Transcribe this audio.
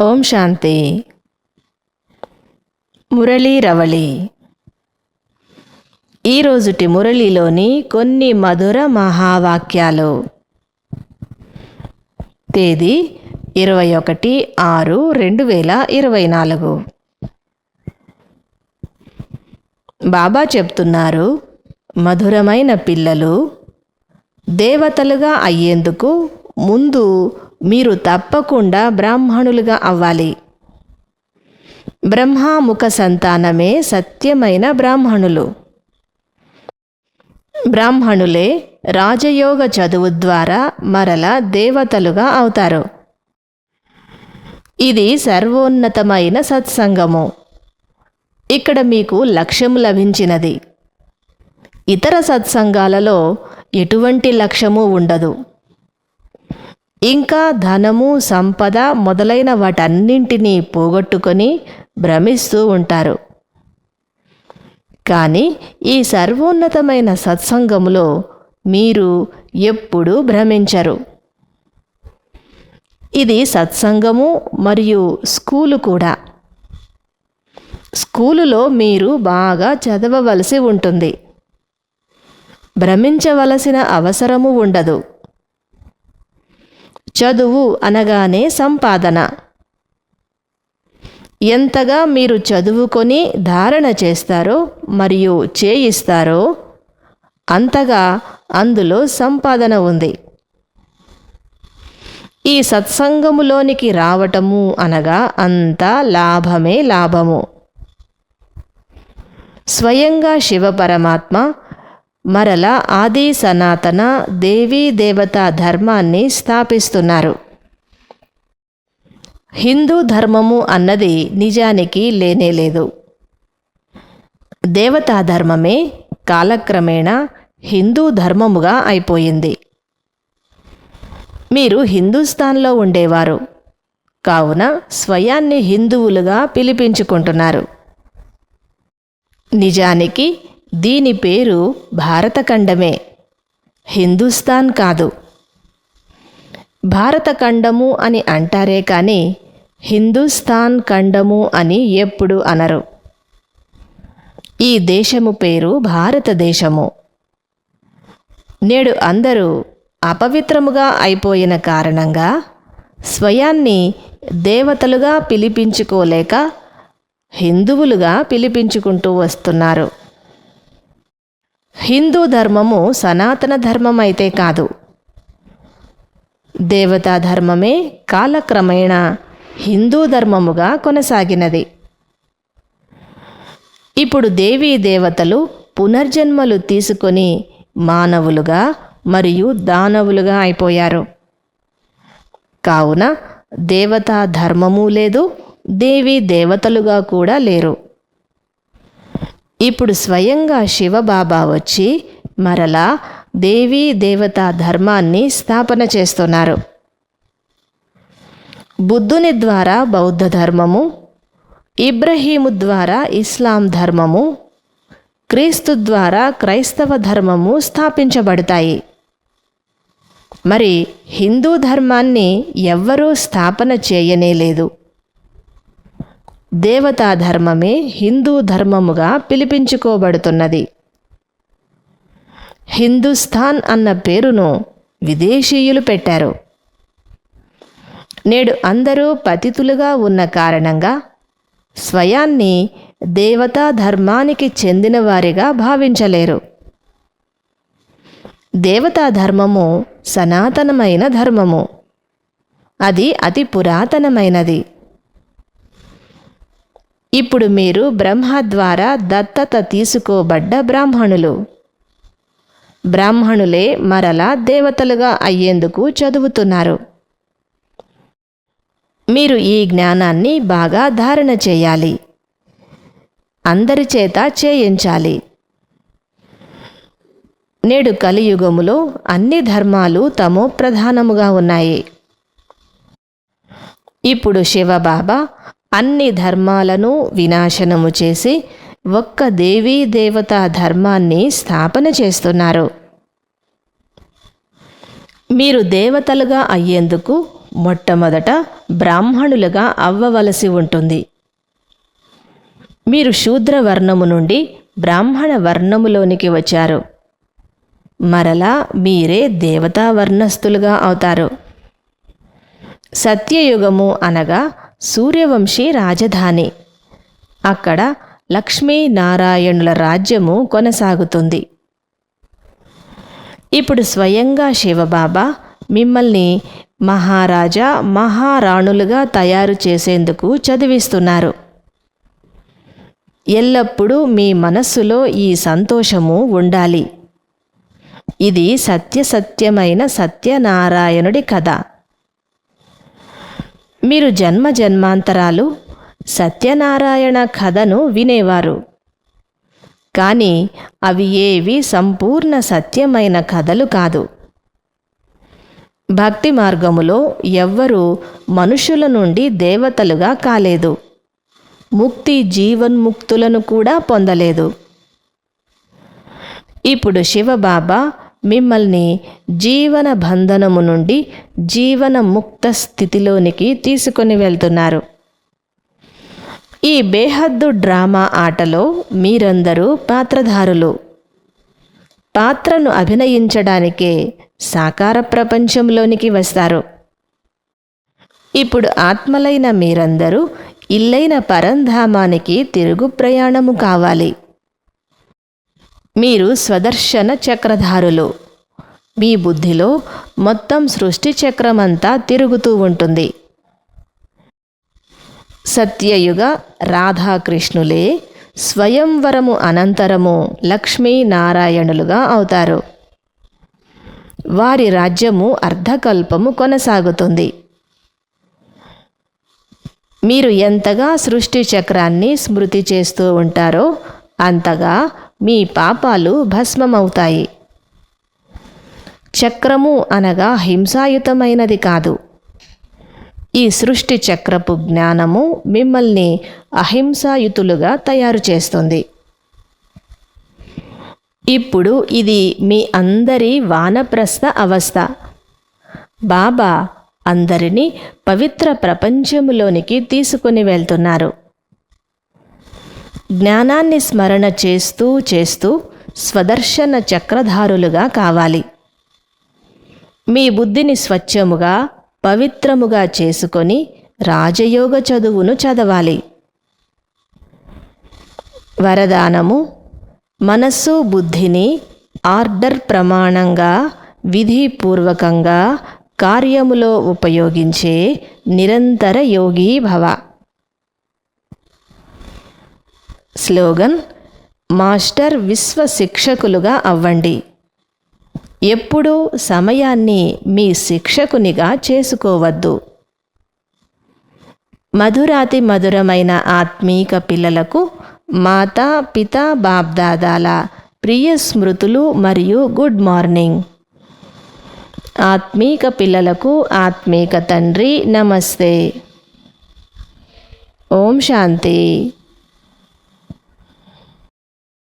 ఓం శాంతి. మురళీ రవళి. ఈరోజుటి మురళిలోని కొన్ని మధుర మహావాక్యాలు. తేదీ ఇరవై ఒకటి ఆరు రెండు వేల ఇరవై నాలుగు. బాబా చెప్తున్నారు మధురమైన పిల్లలు దేవతలుగా అయ్యేందుకు ముందు మీరు తప్పకుండా బ్రాహ్మణులుగా అవ్వాలి. బ్రహ్మాముఖ సంతానమే సత్యమైన బ్రాహ్మణులు. బ్రాహ్మణులే రాజయోగ చదువు ద్వారా మరల దేవతలుగా అవుతారు. ఇది సర్వోన్నతమైన సత్సంగము. ఇక్కడ మీకు లక్ష్యము లభించినది. ఇతర సత్సంగాలలో ఎటువంటి లక్ష్యము ఉండదు. ఇంకా ధనము సంపద మొదలైన వాటన్నింటినీ పోగొట్టుకొని భ్రమిస్తూ ఉంటారు. కానీ ఈ సర్వోన్నతమైన సత్సంగములో మీరు ఎప్పుడూ భ్రమించరు. ఇది సత్సంగము మరియు స్కూలు కూడా. స్కూలులో మీరు బాగా చదవవలసి ఉంటుంది. భ్రమించవలసిన అవసరము ఉండదు. చదువు అనగానే సంపాదన. ఎంతగా మీరు చదువుకొని ధారణ చేస్తారో మరియు చేయిస్తారో అంతగా అందులో సంపాదన ఉంది. ఈ సత్సంగములోనికి రావటము అనగా అంతా లాభమే లాభము. స్వయంగా శివపరమాత్మ మరల ఆది సనాతన దేవీ దేవతా ధర్మాన్ని స్థాపిస్తున్నారు. హిందూ ధర్మము అన్నది నిజానికి లేనేలేదు దేవతా ధర్మమే కాలక్రమేణా హిందూ ధర్మముగా అయిపోయింది. మీరు హిందూస్థాన్లో ఉండేవారు. కావున స్వయాన్ని హిందువులుగా పిలిపించుకుంటున్నారు. నిజానికి దీని పేరు భారతఖండమే. హిందుస్థాన్ కాదు. భారతఖండము అని అంటారే కానీ హిందుస్థాన్ ఖండము అని ఎప్పుడు అనరు. ఈ దేశము పేరు భారతదేశము. నేడు అందరూ అపవిత్రముగా అయిపోయిన కారణంగా స్వయాన్ని దేవతలుగా పిలిపించుకోలేక హిందువులుగా పిలిపించుకుంటూ వస్తున్నారు. హిందూ ధర్మము సనాతన ధర్మం అయితే కాదు. దేవతా ధర్మమే కాలక్రమేణా హిందూ ధర్మముగా కొనసాగినది. ఇప్పుడు దేవీ దేవతలు పునర్జన్మలు తీసుకొని మానవులుగా మరియు దానవులుగా అయిపోయారు. కావున దేవతా ధర్మము లేదు దేవీ దేవతలుగా కూడా లేరు. ఇప్పుడు స్వయంగా శివబాబా వచ్చి మరలా దేవీ దేవతా ధర్మాన్ని స్థాపన చేస్తున్నారు. బుద్ధుని ద్వారా బౌద్ధ ధర్మము ఇబ్రహీము ద్వారా ఇస్లాం ధర్మము క్రీస్తు ద్వారా క్రైస్తవ ధర్మము స్థాపించబడతాయి. మరి హిందూ ధర్మాన్ని ఎవ్వరూ స్థాపన చేయనేలేదు దేవతా ధర్మమే హిందూ ధర్మముగా పిలిపించుకోబడుతున్నది. హిందుస్థాన్ అన్న పేరును విదేశీయులు పెట్టారు. నేడు అందరూ పతితులుగా ఉన్న కారణంగా స్వయాన్ని దేవతా ధర్మానికి చెందిన వారిగా భావించలేరు. దేవతా ధర్మము సనాతనమైన ధర్మము. అది అతి పురాతనమైనది. ఇప్పుడు మీరు బ్రహ్మ ద్వారా దత్తత తీసుకోబడ్డ బ్రాహ్మణులు. బ్రాహ్మణులే మరలా దేవతలుగా అయ్యేందుకు చదువుతున్నారు. మీరు ఈ జ్ఞానాన్ని బాగా ధారణ చేయాలి. అందరి చేత చేయించాలి. నేడు కలియుగములో అన్ని ధర్మాలు తమో ప్రధానముగా ఉన్నాయి. ఇప్పుడు శివబాబా అన్ని ధర్మాలను వినాశనము చేసి ఒక్క దేవీ దేవతా ధర్మాన్ని స్థాపన చేస్తున్నారు. మీరు దేవతలుగా అయ్యేందుకు మొట్టమొదట బ్రాహ్మణులుగా అవ్వవలసి ఉంటుంది. మీరు శూద్ర వర్ణము నుండి బ్రాహ్మణ వర్ణములోనికి వచ్చారు. మరలా మీరే దేవతా వర్ణస్థులుగా అవుతారు. సత్యయుగము అనగా సూర్యవంశీ రాజధాని. అక్కడ లక్ష్మీ నారాయణుల రాజ్యము కొనసాగుతుంది. ఇప్పుడు స్వయంగా శివబాబా మిమ్మల్ని మహారాజా మహారాణులుగా తయారు చేసేందుకు చదివిస్తున్నారు. ఎల్లప్పుడూ మీ మనస్సులో ఈ సంతోషము ఉండాలి. ఇది సత్యసత్యమైన సత్యనారాయణుడి కథ. మీరు జన్మ జన్మాంతరాలు సత్యనారాయణ కథను వినేవారు. కానీ అవి ఏవి సంపూర్ణ సత్యమైన కథలు కాదు. భక్తి మార్గములో ఎవ్వరూ మనుషుల నుండి దేవతలుగా కాలేదు. ముక్తి జీవన్ముక్తులను కూడా పొందలేదు. ఇప్పుడు శివబాబా మిమ్మల్ని జీవన బంధనము నుండి జీవన ముక్త స్థితిలోనికి తీసుకొని వెళ్తున్నారు. ఈ బేహద్దు డ్రామా ఆటలో మీరందరూ పాత్రధారులు. పాత్రను అభినయించడానికే సాకార ప్రపంచంలోనికి వస్తారు. ఇప్పుడు ఆత్మలైన మీరందరూ ఇల్లైన పరంధామానికి తిరుగు ప్రయాణము కావాలి. మీరు స్వదర్శన చక్రధారులు. మీ బుద్ధిలో మొత్తం సృష్టి చక్రమంతా తిరుగుతూ ఉంటుంది. సత్యయుగ రాధాకృష్ణులే స్వయంవరము అనంతరము లక్ష్మీనారాయణులుగా అవుతారు. వారి రాజ్యము అర్ధకల్పము కొనసాగుతుంది. మీరు ఎంతగా సృష్టి చక్రాన్ని స్మృతి చేస్తూ ఉంటారో అంతగా మీ పాపాలు భస్మమవుతాయి. చక్రము అనగా హింసాయుతమైనది కాదు. ఈ సృష్టి చక్రపు జ్ఞానము మిమ్మల్ని అహింసాయుతులుగా తయారు చేస్తుంది. ఇప్పుడు ఇది మీ అందరి వానప్రస్థ అవస్థ. బాబా అందరినీ పవిత్ర ప్రపంచములోనికి తీసుకుని వెళ్తున్నారు. జ్ఞానాన్ని స్మరణ చేస్తూ చేస్తూ స్వదర్శన చక్రధారులుగా కావాలి. మీ బుద్ధిని స్వచ్ఛముగా పవిత్రముగా చేసుకొని రాజయోగ చదువును చదవాలి. వరదానము మనస్సు బుద్ధిని ఆర్డర్ ప్రమాణంగా విధిపూర్వకంగా కార్యములో ఉపయోగించే నిరంతర యోగి భవ. స్లోగన్ మాస్టర్ విశ్వ శిక్షకులుగా అవ్వండి. ఎప్పుడూ సమయాన్ని మీ శిక్షకునిగా చేసుకోవద్దు. మధురాతి మధురమైన ఆత్మీక పిల్లలకు మాతా పిత బాబ్దాదాల ప్రియ స్మృతులు మరియు గుడ్ మార్నింగ్. ఆత్మీక పిల్లలకు ఆత్మీక తండ్రి నమస్తే. ఓం శాంతి.